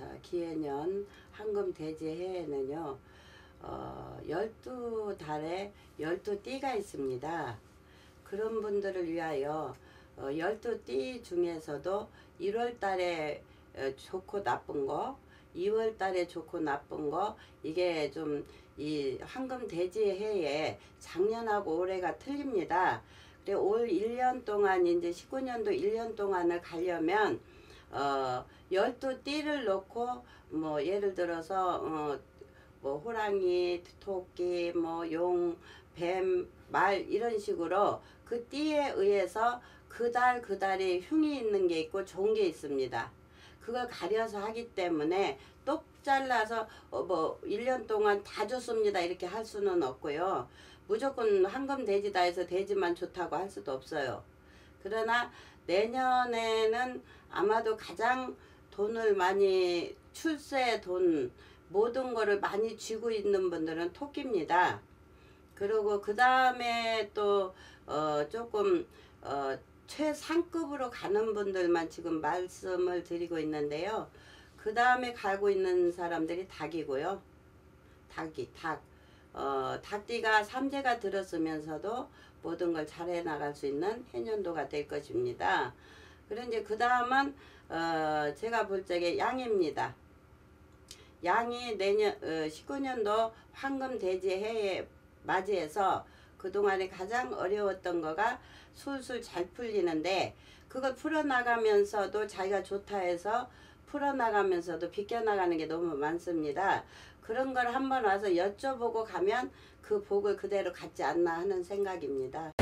자, 기해년 황금 돼지 해에는요. 어, 12달에 12띠가 있습니다. 그런 분들을 위하여 어, 12띠 중에서도 1월 달에 어, 좋고 나쁜 거, 2월 달에 좋고 나쁜 거 이게 좀 이 황금 돼지 해에 작년하고 올해가 틀립니다. 올 1년 동안 이제 19년도 1년 동안을 가려면 어 12띠를 놓고 뭐 예를 들어서 어 뭐 호랑이, 토끼, 뭐 용, 뱀, 말 이런 식으로 그 띠에 의해서 그달 그 달에 흉이 있는 게 있고 좋은 게 있습니다. 그걸 가려서 하기 때문에 똑 잘라서 어 뭐 1년 동안 다 좋습니다 이렇게 할 수는 없고요. 무조건 황금 돼지다 해서 돼지만 좋다고 할 수도 없어요. 그러나 내년에는 아마도 가장 돈을 많이 출세 돈 모든 거를 많이 쥐고 있는 분들은 토끼입니다. 그리고 그 다음에 또 어 조금 어 최상급으로 가는 분들만 지금 말씀을 드리고 있는데요. 그 다음에 가고 있는 사람들이 닭이고요. 닭이 닭. 어, 닭띠가 삼재가 들었으면서도 모든 걸 잘해 나갈 수 있는 해년도가 될 것입니다. 그리고 이제 그 다음은 어, 제가 볼 적에 양입니다. 양이 내년 어, 19년도 황금 돼지 해에 맞이해서 그동안에 가장 어려웠던 거가 술술 잘 풀리는데 그걸 풀어나가면서도 자기가 좋다 해서 풀어나가면서도 비껴나가는 게 너무 많습니다. 그런 걸 한번 와서 여쭤보고 가면 그 복을 그대로 갖지 않나 하는 생각입니다.